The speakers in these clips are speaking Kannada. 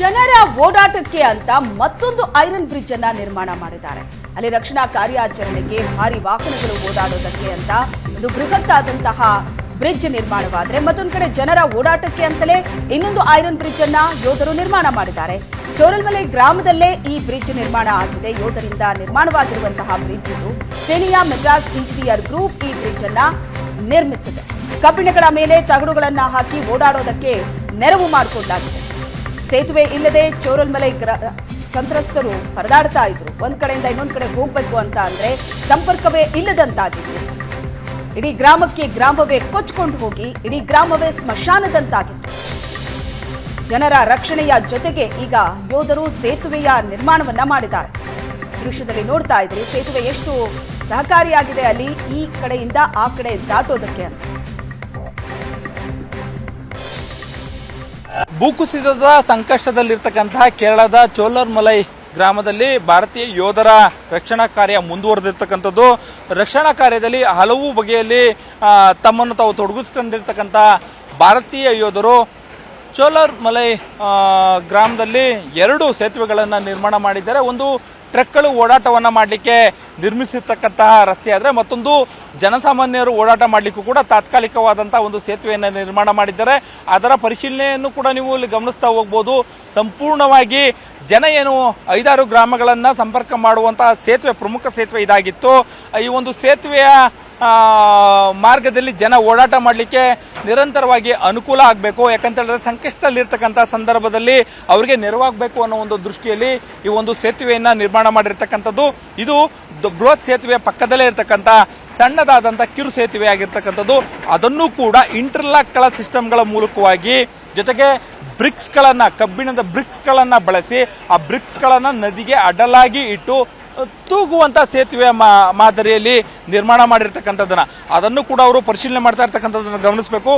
ಜನರ ಓಡಾಟಕ್ಕೆ ಅಂತ ಮತ್ತೊಂದು ಐರನ್ ಬ್ರಿಡ್ಜ್ ಅನ್ನ ನಿರ್ಮಾಣ ಮಾಡಿದ್ದಾರೆ. ಅಲ್ಲಿ ರಕ್ಷಣಾ ಕಾರ್ಯಾಚರಣೆಗೆ ಭಾರಿ ವಾಹನಗಳು ಓಡಾಡೋದಕ್ಕೆ ಅಂತ ಒಂದು ಬೃಹತ್ ಆದಂತಹ ಬ್ರಿಡ್ಜ್ ನಿರ್ಮಾಣವಾದ್ರೆ ಮತ್ತೊಂದು ಕಡೆ ಜನರ ಓಡಾಟಕ್ಕೆ ಅಂತಲೇ ಇನ್ನೊಂದು ಐರನ್ ಬ್ರಿಡ್ಜ್ ಅನ್ನ ಯೋಧರು ನಿರ್ಮಾಣ ಮಾಡಿದ್ದಾರೆ. ಚೋರಲ್ಮಲೆ ಗ್ರಾಮದಲ್ಲೇ ಈ ಬ್ರಿಡ್ಜ್ ನಿರ್ಮಾಣ ಆಗಿದೆ. ಯೋಧರಿಂದ ನಿರ್ಮಾಣವಾಗಿರುವಂತಹ ಬ್ರಿಡ್ಜ್ ಇದು. ಸೇನೆಯ ಮೆಡ್ರಾಸ್ ಇಂಜಿನಿಯರ್ ಗ್ರೂಪ್ ಈ ಬ್ರಿಡ್ಜ್ ಅನ್ನ ನಿರ್ಮಿಸಿದೆ. ಕಬ್ಬಿಣಗಳ ಮೇಲೆ ತಗಡುಗಳನ್ನ ಹಾಕಿ ಓಡಾಡೋದಕ್ಕೆ ನೆರವು ಮಾಡಿಕೊಂಡಾಗಿದೆ. ಸೇತುವೆ ಇಲ್ಲದೆ ಚೋರಲ್ಮಲೆ ಗ್ರ, ಸಂತ್ರಸ್ತರು ಪರದಾಡ್ತಾ ಇದ್ರು. ಒಂದ್ ಕಡೆಯಿಂದ ಇನ್ನೊಂದ್ ಕಡೆ ಹೋಗ್ಬೇಕು ಅಂತ ಅಂದ್ರೆ ಸಂಪರ್ಕವೇ ಇಲ್ಲದಂತಾಗಿತ್ತು. ಇಡೀ ಗ್ರಾಮಕ್ಕೆ ಗ್ರಾಮವೇ ಕೊಚ್ಕೊಂಡು ಹೋಗಿ, ಇಡೀ ಗ್ರಾಮವೇ ಸ್ಮಶಾನದಂತಾಗಿತ್ತು. ಜನರ ರಕ್ಷಣೆಯ ಜೊತೆಗೆ ಈಗ ಯೋಧರು ಸೇತುವೆಯ ನಿರ್ಮಾಣವನ್ನ ಮಾಡಿದ್ದಾರೆ. ದೃಶ್ಯದಲ್ಲಿ ನೋಡ್ತಾ ಇದ್ರಿ, ಸೇತುವೆ ಎಷ್ಟು ಸಹಕಾರಿಯಾಗಿದೆ ಅಲ್ಲಿ, ಈ ಕಡೆಯಿಂದ ಆ ಕಡೆ ದಾಟೋದಕ್ಕೆ ಅಂತ. ಭೂಕುಸಿತದ ಸಂಕಷ್ಟದಲ್ಲಿರ್ತಕ್ಕಂತಹ ಕೇರಳದ ಚೋಲರ್ಮಲೈ ಗ್ರಾಮದಲ್ಲಿ ಭಾರತೀಯ ಯೋಧರ ರಕ್ಷಣಾ ಕಾರ್ಯ ಮುಂದುವರೆದಿರ್ತಕ್ಕಂಥದ್ದು. ರಕ್ಷಣಾ ಕಾರ್ಯದಲ್ಲಿ ಹಲವು ಬಗೆಯಲ್ಲಿ ತಮ್ಮನ್ನು ತಾವು ತೊಡಗಿಸ್ಕೊಂಡಿರ್ತಕ್ಕಂಥ ಭಾರತೀಯ ಯೋಧರು ಚೋಲರ್ ಮಲೈ ಗ್ರಾಮದಲ್ಲಿ ಎರಡು ಸೇತುವೆಗಳನ್ನು ನಿರ್ಮಾಣ ಮಾಡಿದ್ದಾರೆ. ಒಂದು ಟ್ರಕ್ಗಳು ಓಡಾಟವನ್ನು ಮಾಡಲಿಕ್ಕೆ ನಿರ್ಮಿಸಿರ್ತಕ್ಕಂತಹ ರಸ್ತೆ ಆದರೆ ಮತ್ತೊಂದು ಜನಸಾಮಾನ್ಯರು ಓಡಾಟ ಮಾಡಲಿಕ್ಕೂ ಕೂಡ ತಾತ್ಕಾಲಿಕವಾದಂಥ ಒಂದು ಸೇತುವೆಯನ್ನು ನಿರ್ಮಾಣ ಮಾಡಿದ್ದಾರೆ. ಅದರ ಪರಿಶೀಲನೆಯನ್ನು ಕೂಡ ನೀವು ಇಲ್ಲಿ ಗಮನಿಸ್ತಾ ಹೋಗ್ಬೋದು. ಸಂಪೂರ್ಣವಾಗಿ ಜನ ಏನು ಐದಾರು ಗ್ರಾಮಗಳನ್ನು ಸಂಪರ್ಕ ಮಾಡುವಂಥ ಸೇತುವೆ, ಪ್ರಮುಖ ಸೇತುವೆ ಇದಾಗಿತ್ತು. ಈ ಒಂದು ಸೇತುವೆಯ ಮಾರ್ಗದಲ್ಲಿ ಜನ ಓಡಾಟ ಮಾಡಲಿಕ್ಕೆ ನಿರಂತರವಾಗಿ ಅನುಕೂಲ ಆಗಬೇಕು. ಯಾಕಂತ ಹೇಳಿದ್ರೆ ಸಂಕಷ್ಟದಲ್ಲಿರ್ತಕ್ಕಂಥ ಸಂದರ್ಭದಲ್ಲಿ ಅವರಿಗೆ ನೆರವಾಗಬೇಕು ಅನ್ನೋ ಒಂದು ದೃಷ್ಟಿಯಲ್ಲಿ ಈ ಒಂದು ಸೇತುವೆಯನ್ನು ನಿರ್ಮಾಣ ಮಾಡಿರ್ತಕ್ಕಂಥದ್ದು. ಇದು ಬೃಹತ್ ಸೇತುವೆ ಪಕ್ಕದಲ್ಲೇ ಇರತಕ್ಕಂಥ ಸಣ್ಣದಾದಂಥ ಕಿರು ಸೇತುವೆ ಆಗಿರ್ತಕ್ಕಂಥದ್ದು. ಅದನ್ನು ಕೂಡ ಇಂಟರ್ಲಾಕ್ಗಳ ಸಿಸ್ಟಮ್ಗಳ ಮೂಲಕವಾಗಿ ಜೊತೆಗೆ ಬ್ರಿಕ್ಸ್ಗಳನ್ನು, ಕಬ್ಬಿಣದ ಬ್ರಿಕ್ಸ್ಗಳನ್ನು ಬಳಸಿ ಆ ಬ್ರಿಕ್ಸ್ಗಳನ್ನು ನದಿಗೆ ಅಡ್ಡಲಾಗಿ ಇಟ್ಟು ತೂಗುವಂತ ಸೇತುವೆ ಮಾದರಿಯಲ್ಲಿ ನಿರ್ಮಾಣ ಮಾಡಿರ್ತಕ್ಕಂಥದ್ದನ್ನು. ಅದನ್ನು ಕೂಡ ಅವರು ಪರಿಶೀಲನೆ ಮಾಡ್ತಾ ಇರ್ತಕ್ಕಂಥದ್ದನ್ನು ಗಮನಿಸಬೇಕು.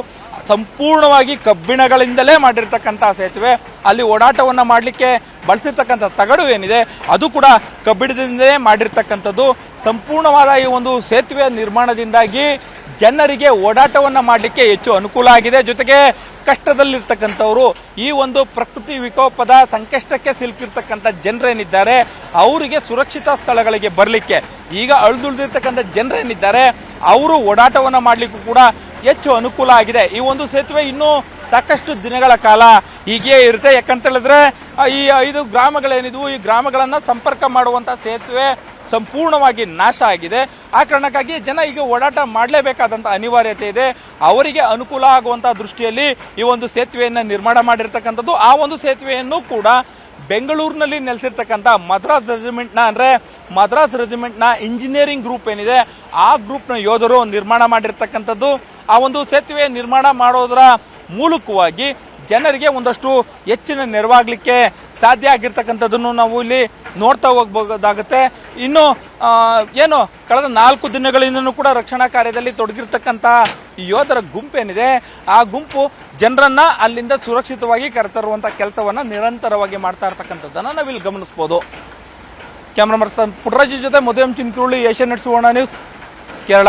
ಸಂಪೂರ್ಣವಾಗಿ ಕಬ್ಬಿಣಗಳಿಂದಲೇ ಮಾಡಿರ್ತಕ್ಕಂಥ ಸೇತುವೆ. ಅಲ್ಲಿ ಓಡಾಟವನ್ನ ಮಾಡಲಿಕ್ಕೆ ಬಳಸಿರ್ತಕ್ಕಂಥ ತಗಡು ಏನಿದೆ, ಅದು ಕೂಡ ಕಬ್ಬಿಣದಿಂದಲೇ ಮಾಡಿರ್ತಕ್ಕಂಥದ್ದು. ಸಂಪೂರ್ಣವಾದ ಈ ಒಂದು ಸೇತುವೆ ನಿರ್ಮಾಣದಿಂದಾಗಿ ಜನರಿಗೆ ಓಡಾಟವನ್ನ ಮಾಡಲಿಕ್ಕೆ ಹೆಚ್ಚು ಅನುಕೂಲ ಆಗಿದೆ. ಜೊತೆಗೆ ಕಷ್ಟದಲ್ಲಿರ್ತಕ್ಕಂಥವ್ರು ಈ ಒಂದು ಪ್ರಕೃತಿ ವಿಕೋಪದ ಸಂಕಷ್ಟಕ್ಕೆ ಸಿಲುಕಿರ್ತಕ್ಕಂಥ ಜನರೇನಿದ್ದಾರೆ, ಅವರಿಗೆ ಸುರಕ್ಷಿತ ಸ್ಥಳಗಳಿಗೆ ಬರಲಿಕ್ಕೆ. ಈಗ ಅಳ್ದುಳ್ದಿರ್ತಕ್ಕಂಥ ಜನರೇನಿದ್ದಾರೆ, ಅವರು ಓಡಾಟವನ್ನ ಮಾಡಲಿಕ್ಕೂ ಕೂಡ ಹೆಚ್ಚು ಅನುಕೂಲ ಆಗಿದೆ. ಈ ಒಂದು ಸೇತುವೆ ಇನ್ನೂ ಸಾಕಷ್ಟು ದಿನಗಳ ಕಾಲ ಹೀಗೆ ಇರುತ್ತೆ. ಯಾಕಂತ ಹೇಳಿದ್ರೆ ಈ ಐದು ಗ್ರಾಮಗಳೇನಿದ್ವು, ಈ ಗ್ರಾಮಗಳನ್ನು ಸಂಪರ್ಕ ಮಾಡುವಂತ ಸೇತುವೆ ಸಂಪೂರ್ಣವಾಗಿ ನಾಶ ಆಗಿದೆ. ಆ ಕಾರಣಕ್ಕಾಗಿ ಜನ ಈಗ ಓಡಾಟ ಮಾಡಲೇಬೇಕಾದಂತ ಅನಿವಾರ್ಯತೆ ಇದೆ. ಅವರಿಗೆ ಅನುಕೂಲ ಆಗುವಂತ ದೃಷ್ಟಿಯಲ್ಲಿ ಈ ಒಂದು ಸೇತುವೆಯನ್ನು ನಿರ್ಮಾಣ ಮಾಡಿರ್ತಕ್ಕಂಥದ್ದು. ಆ ಒಂದು ಸೇತುವೆಯನ್ನು ಕೂಡ ಬೆಂಗಳೂರಿನಲ್ಲಿ ನೆಲೆಸಿರ್ತಕ್ಕಂಥ ಮದ್ರಾಸ್ ರೆಜಿಮೆಂಟ್ನ ಅಂದರೆ ಮದ್ರಾಸ್ ರೆಜಿಮೆಂಟ್ನ ಇಂಜಿನಿಯರಿಂಗ್ ಗ್ರೂಪ್ ಏನಿದೆ, ಆ ಗ್ರೂಪ್ನ ಯೋಧರು ನಿರ್ಮಾಣ ಮಾಡಿರ್ತಕ್ಕಂಥದ್ದು. ಆ ಒಂದು ಸೇತುವೆ ನಿರ್ಮಾಣ ಮಾಡೋದರ ಮೂಲಕವಾಗಿ ಜನರಿಗೆ ಒಂದಷ್ಟು ಹೆಚ್ಚಿನ ನೆರವಾಗಲಿಕ್ಕೆ ಸಾಧ್ಯ ಆಗಿರ್ತಕ್ಕಂಥದ್ದನ್ನು ನಾವು ಇಲ್ಲಿ ನೋಡ್ತಾ ಹೋಗ್ಬೋದಾಗುತ್ತೆ ಇನ್ನು ಏನು, ಕಳೆದ ನಾಲ್ಕು ದಿನಗಳಿಂದಲೂ ಕೂಡ ರಕ್ಷಣಾ ಕಾರ್ಯದಲ್ಲಿ ತೊಡಗಿರ್ತಕ್ಕಂಥ ಈ ಯೋಧರ ಗುಂಪೇನಿದೆ ಆ ಗುಂಪು ಜನರನ್ನ ಅಲ್ಲಿಂದ ಸುರಕ್ಷಿತವಾಗಿ ಕರೆತರುವಂಥ ಕೆಲಸವನ್ನ ನಿರಂತರವಾಗಿ ಮಾಡ್ತಾ ಇರ್ತಕ್ಕಂಥದ್ದನ್ನ ನಾವಿಲ್ಲಿ ಗಮನಿಸ್ಬೋದು. ಕ್ಯಾಮ್ರಾ ಪುಟ್ಟರಾಜು ಜೊತೆ ಮದುವೆ Chinkuruli, Asia net Suvarna news, Kerala.